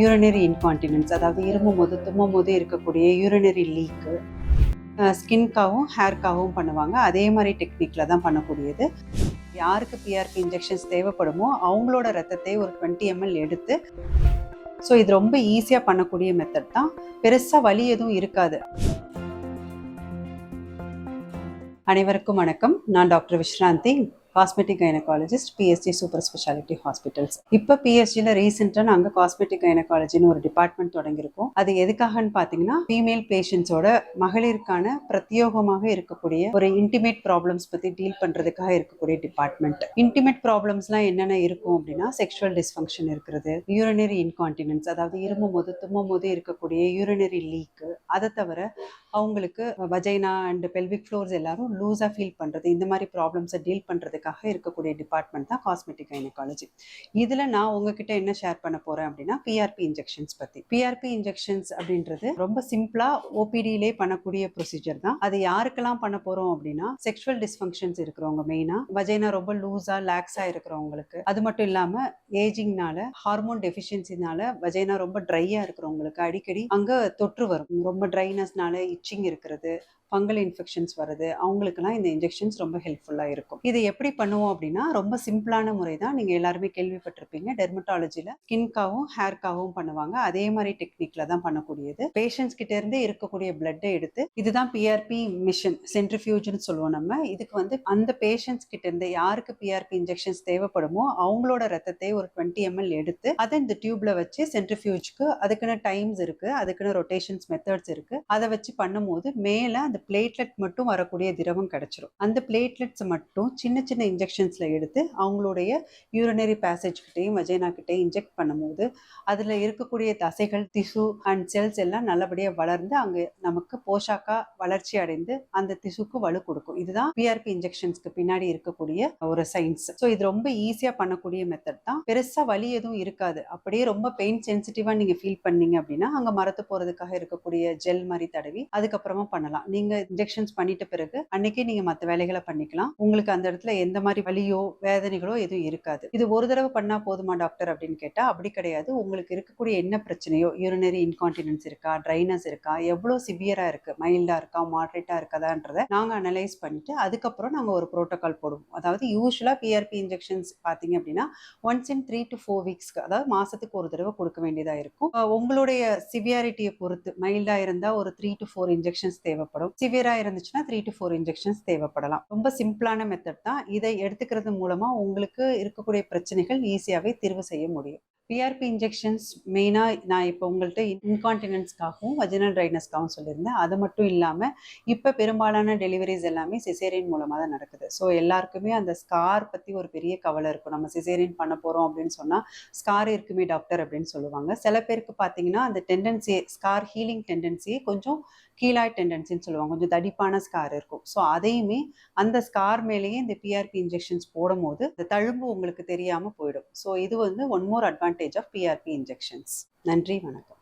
Urinary incontinence அதாவது இருமும் போது தும்மும் போது இருக்கக்கூடிய யூரினரி லீக்கு ஸ்கின்காகவும் ஹேர்க்காகவும் பண்ணுவாங்க. அதே மாதிரி டெக்னிக்கில் தான் பண்ணக்கூடியது. யாருக்கு பிஆர்பி இன்ஜெக்ஷன்ஸ் தேவைப்படுமோ அவங்களோட ரத்தத்தை ஒரு டுவெண்ட்டி எம்எல் எடுத்து ஸோ இது ரொம்ப ஈஸியாக பண்ணக்கூடிய மெத்தட் தான். பெருசாக வலி எதுவும் இருக்காது. அனைவருக்கும் வணக்கம். நான் doctor Visranthi cosmetic gynaecologist BST super speciality hospitals இப்போ பிஎஸ்டியில் ரீசெண்டாக நாங்கள் காஸ்மெட்டிக் கைனகாலஜின்னு ஒரு டிபார்ட்மெண்ட் தொடங்கியிருக்கோம். அது எதுக்காகன்னு பார்த்தீங்கன்னா ஃபீமேல் பேஷண்ட்ஸோட மகளிருக்கான பிரத்யோகமாக இருக்கக்கூடிய ஒரு இன்டிமேட் ப்ராப்ளம்ஸ் பற்றி டீல் பண்ணுறதுக்காக இருக்கக்கூடிய டிபார்ட்மெண்ட் இன்டிமேட் ப்ராப்ளம்ஸ்லாம் என்னென்ன இருக்கும் அப்படின்னா செக்ஷுவல் டிஸ்ஃபங்க்ஷன் இருக்கிறது யூரினரி இன்கான்டினன்ஸ் அதாவது இருமும் போது தும்மும் போது இருக்கக்கூடிய யூரினரி லீக்கு அதை தவிர அவங்களுக்கு வஜைனா அண்ட் பெல்விக் ஃப்ளோர்ஸ் எல்லாரும் லூஸாக ஃபீல் பண்ணுறது இந்த மாதிரி ப்ராப்ளம்ஸை டீல் பண்ணுறதுக்கு பண்ணுறதுக்காக இருக்கக்கூடிய டிபார்ட்மெண்ட் தான் காஸ்மெட்டிக் கைனகாலஜி இதில் நான் உங்ககிட்ட என்ன ஷேர் பண்ண போகிறேன் அப்படின்னா பிஆர்பி இன்ஜெக்ஷன்ஸ் பற்றி பிஆர்பி இன்ஜெக்ஷன்ஸ் அப்படின்றது ரொம்ப சிம்பிளாக ஓபிடியிலே பண்ணக்கூடிய ப்ரொசீஜர் தான். அது யாருக்கெல்லாம் பண்ண போகிறோம் அப்படின்னா செக்ஷுவல் டிஸ்ஃபங்க்ஷன்ஸ் இருக்கிறவங்க மெயினாக வஜைனா ரொம்ப லூஸாக லேக்ஸாக இருக்கிறவங்களுக்கு. அது மட்டும் இல்லாமல் ஏஜிங்னால ஹார்மோன் டெஃபிஷியன்சினால வஜைனா ரொம்ப ட்ரையாக இருக்கிறவங்களுக்கு அடிக்கடி அங்கே தொற்று வரும். ரொம்ப ட்ரைனஸ்னால இச்சிங் இருக்கிறது ஃபங்கல் இன்ஃபெக்ஷன்ஸ் வருது அவங்களுக்குலாம் இந்த இன்ஜெக்ஷன்ஸ் ரொம்ப ஹெல்ப்ஃபுல்லாக இருக்கும். இதை எப்படி பண்ணுவோம் அப்படின்னா ரொம்ப சிம்பிளான முறை தான் நீங்கள் எல்லாருமே கேள்விப்பட்டிருப்பீங்க. டெர்மட்டாலஜியில் ஸ்கின்காகவும் ஹேர்க்காகவும் பண்ணுவாங்க. அதே மாதிரி டெக்னிக்கில் தான் பண்ணக்கூடியது. பேஷண்ட்ஸ் கிட்ட இருந்தே இருக்கக்கூடிய பிளட்டை எடுத்து இதுதான் பிஆர்பி மிஷின் சென்ட்ரிஃபியூஜ்னு சொல்லுவோம் நம்ம. இதுக்கு வந்து அந்த பேஷண்ட்ஸ் கிட்ட இருந்து யாருக்கு பிஆர்பி இன்ஜெக்ஷன்ஸ் தேவைப்படுமோ அவங்களோட ரத்தத்தை ஒரு டுவெண்ட்டி எம்எல் எடுத்து அதை இந்த டியூப்ல வச்சு சென்ட்ரிஃபியூஜ்க்கு அதுக்குன்னு டைம்ஸ் இருக்கு அதுக்குன்னு ரொட்டேஷன்ஸ் மெத்தட்ஸ் இருக்கு. அதை வச்சு பண்ணும்போது மேலே அந்த பிளேட்லெட் மட்டும் வரக்கூடிய திரவம் கிடைச்சிரும். அந்த பிளேட்லெட்ஸ் மட்டும் சின்ன சின்ன இன்ஜெக்ஷன்ஸ்ல எடுத்து அவங்களுடைய யூரினரி பேசேஜ் கிட்டையும் வஜைனா கிட்டேயும் இன்ஜெக்ட் பண்ணும்போது அதில் இருக்கக்கூடிய தசைகள் திசு அண்ட் செல்ஸ் எல்லாம் நல்லபடியாக வளர்ந்து அங்கே நமக்கு போஷாக்கா வளர்ச்சி அடைந்து அந்த திசுக்கு வலு கொடுக்கும். இதுதான் பிஆர்பி இன்ஜெக்ஷன்ஸ்க்கு பின்னாடி இருக்கக்கூடிய ஒரு சயின்ஸ் ஸோ இது ரொம்ப ஈஸியாக பண்ணக்கூடிய மெத்தட் தான். பெருசாக வலி எதுவும் இருக்காது. அப்படியே ரொம்ப பெயின் சென்சிட்டிவாக நீங்கள் ஃபீல் பண்ணீங்க அப்படின்னா அங்கே மரத்து போகிறதுக்காக இருக்கக்கூடிய ஜெல் மாதிரி தடவி அதுக்கப்புறமா பண்ணலாம். நீங்கள் இன்ஜெக்ஷன்ஸ் பண்ணிட்ட பிறகு அன்னைக்கே நீங்கள் மற்ற வேலைகளை பண்ணிக்கலாம். உங்களுக்கு அந்த இடத்துல எந்த மாதிரி வலியோ வேதனைகளோ எதுவும் இருக்காது. இது ஒரு தடவை பண்ணால் போதுமா டாக்டர் அப்படின்னு கேட்டால் அப்படி கிடையாது. உங்களுக்கு இருக்கக்கூடிய என்ன பிரச்சனையோ யூரினரி இன்கான்டினன்ஸ் இருக்கா ட்ரைனஸ் இருக்கா எவ்வளோ சிவியராக இருக்கு மைல்டாக இருக்கா மாட்ரேட்டாக இருக்கதான்றதை நாங்கள் அனலைஸ் பண்ணிட்டு அதுக்கப்புறம் நாங்கள் ஒரு ப்ரோட்டோகால் போடுவோம். அதாவது யூஸ்வலா பிஆர்பி இன்ஜெக்ஷன்ஸ் பார்த்தீங்க அப்படின்னா once in three to four வீக்ஸ்க்கு அதாவது மாசத்துக்கு ஒரு தடவை கொடுக்க வேண்டியதாக இருக்கும். உங்களுடைய சிவியாரிட்டியை பொறுத்து மைல்டாக இருந்தால் ஒரு த்ரீ டு ஃபோர் இன்ஜெக்ஷன்ஸ் தேவைப்படும். சிவியராக இருந்துச்சுன்னா த்ரீ டு ஃபோர் இன்ஜெக்ஷன்ஸ் தேவைப்படலாம். ரொம்ப சிம்பிளான மெத்தட் தான். இதை எடுத்துக்கிறது மூலமாக உங்களுக்கு இருக்கக்கூடிய பிரச்சனைகள் ஈஸியாகவே தீர்வு செய்ய முடியும். பிஆர்பி இன்ஜெக்ஷன்ஸ் மெயினாக நான் இப்போ உங்கள்கிட்ட இன்கான்டினன்ஸ்க்காகவும் வஜினல் ட்ரைனஸ்க்காகவும் சொல்லியிருந்தேன். அது மட்டும் இல்லாமல் இப்போ பெரும்பாலான டெலிவரிஸ் எல்லாமே சிசேரியன் மூலமாக தான் நடக்குது. ஸோ எல்லாருக்குமே அந்த ஸ்கார் பற்றி ஒரு பெரிய கவலை இருக்கும். நம்ம சிசேரியன் பண்ண போகிறோம் அப்படின்னு சொன்னால் ஸ்கார் இருக்குமே டாக்டர் அப்படின்னு சொல்லுவாங்க. சில பேருக்கு பார்த்தீங்கன்னா அந்த டெண்டன்சியை ஸ்கார் ஹீலிங் டெண்டன்சியை கொஞ்சம் கீழாய் டெண்டன்சின்னு சொல்லுவாங்க. கொஞ்சம் தடிப்பான ஸ்கார் இருக்கும். ஸோ அதையுமே அந்த ஸ்கார் மேலேயே இந்த பிஆர்பி இன்ஜெக்ஷன்ஸ் போடும்போது இந்த தழும்பு உங்களுக்கு தெரியாமல் போயிடும். ஸோ இது வந்து one more advantage of PRP injections நன்றி வணக்கம்.